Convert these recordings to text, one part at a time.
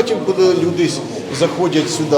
Потім, коли люди заходять сюди,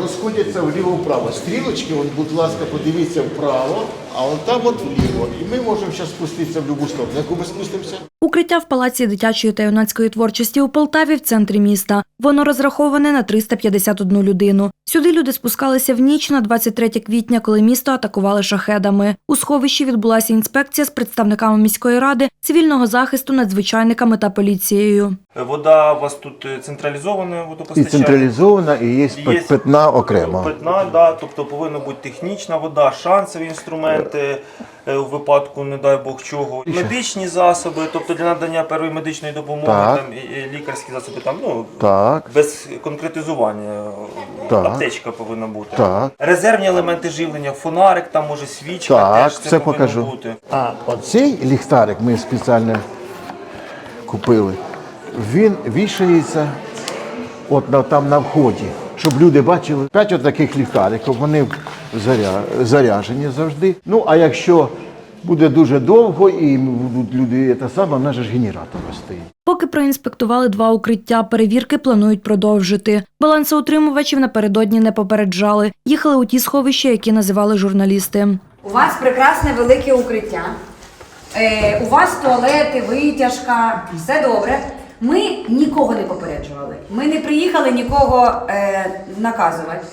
розходяться вліво-вправо. Стрілочки, от, будь ласка, подивіться вправо, а от там от вліво. І ми можемо зараз спуститися в будь-яку сторону. На яку ми спустимося? Укриття в Палаці дитячої та юнацької творчості у Полтаві в центрі міста. Воно розраховане на 351 людину. Сюди люди спускалися в ніч на 23 квітня, коли місто атакували шахедами. У сховищі відбулася інспекція з представниками міської ради, цивільного захисту, надзвичайниками та поліцією. Вода у вас тут е, централізоване І водопостачання? централізована, і є питна окремо. Питна, да, тобто повинна бути технічна вода, шансові інструменти е, у випадку, не дай Бог чого, медичні засоби, тобто для надання первої медичної допомоги, Так. там і, і лікарські засоби, там ну Так, без конкретизування е, Так. аптечка повинна бути. так. Резервні елементи живлення, фонарик, там може свічка, Так, теж це все повинно покажу. бути. А оцей ліхтарик ми спеціально купили. Він вішається от на, там на вході, щоб люди бачили. П'ять от таких ліхтариків, вони заря, заряжені завжди. Ну, а якщо буде дуже довго і будуть люди в нас же ж генератор стоїть. Поки проінспектували два укриття, перевірки планують продовжити. Балансоутримувачів напередодні не попереджали. Їхали у ті сховища, які називали журналісти. У вас прекрасне велике укриття. Е, у вас туалети, витяжка, все добре. Ми нікого не попереджували. Ми не приїхали нікого е, наказувати.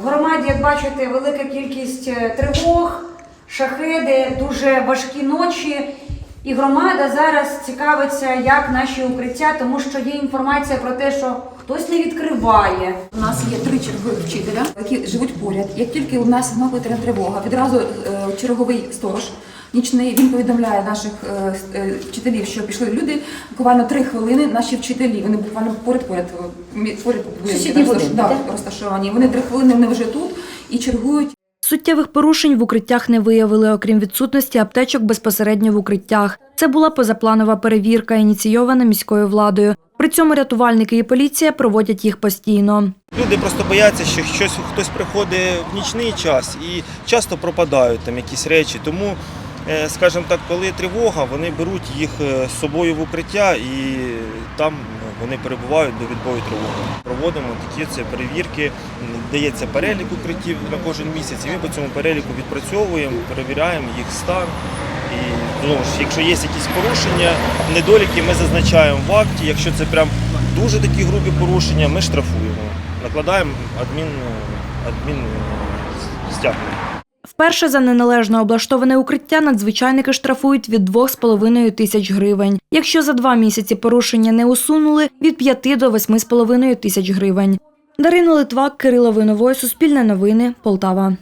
В громаді, як бачите, велика кількість е, тривог, шахеди, дуже важкі ночі. І громада зараз цікавиться, як наші укриття, тому що є інформація про те, що хтось не відкриває. У нас є три чергових вчителя, які живуть поряд. Як тільки у нас повітряна тривога, відразу е, черговий сторож нічний він повідомляє наших е, е, вчителів, що пішли люди. Буквально три хвилини. Наші вчителі вони буквально поряд поряд поряд розташовані. Вони три хвилини вони вже тут і чергують. Суттєвих порушень в укриттях не виявили, окрім відсутності аптечок безпосередньо в укриттях. Це була позапланова перевірка, ініційована міською владою. При цьому рятувальники і поліція проводять їх постійно. Люди просто бояться, що щось хтось приходить в нічний час і часто пропадають там якісь речі. Тому, скажімо так, коли тривога, вони беруть їх е, з собою в укриття і там ну, вони перебувають до відбою тривоги. Проводимо такі це перевірки, дається перелік укриттів на кожен місяць. І ми по цьому переліку відпрацьовуємо, перевіряємо їх стан. І знову ж, якщо є якісь порушення, недоліки, ми зазначаємо в акті. Якщо це прям дуже такі грубі порушення, ми штрафуємо. Накладаємо адмін, адмін е, стягнення. Вперше за неналежно облаштоване укриття надзвичайники штрафують від 2,5 тисяч гривень. Якщо за два місяці порушення не усунули – від 5 до 8,5 тисяч гривень. Дарина Литвак, Кирило Виновой, Суспільне новини, Полтава.